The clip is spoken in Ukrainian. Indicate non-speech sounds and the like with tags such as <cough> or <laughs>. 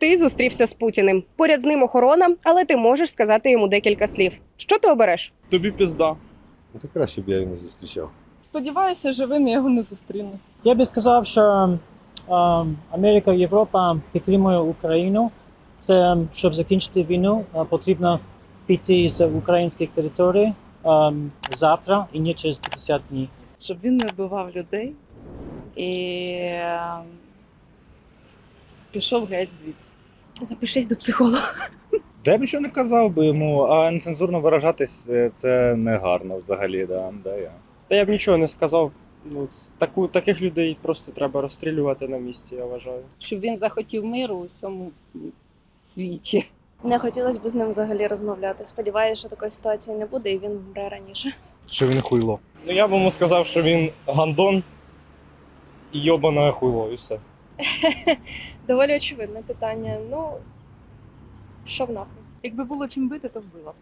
Ти зустрівся з Путіним. Поряд з ним охорона, але ти можеш сказати йому декілька слів. Що ти обереш? Тобі пізда. Ну, то краще б я його не зустрічав. Сподіваюся, живим я його не зустріну. Я би сказав, що е, Америка, Європа підтримує Україну. Це щоб закінчити війну, е, потрібно піти з українських територій е, завтра і не через 50 днів. Щоб він не вбивав людей і е, пішов геть звідси. Запишись до психолога. Та я б нічого не казав би йому, а нецензурно виражатись е, це не гарно взагалі. Да, да, я. Та я б нічого не сказав. Ну, таку, таких людей просто треба розстрілювати на місці, я вважаю. Щоб він захотів миру у цьому світі. Не хотілося б з ним взагалі розмовляти. Сподіваюся, що такої ситуації не буде і він вмре раніше. Що він хуйло. Ну я б йому сказав, що він гандон і йобане хуйло, і все. <laughs> Доволі очевидне питання. Ну, що в нахуй? Якби було чим бити, то вбила б.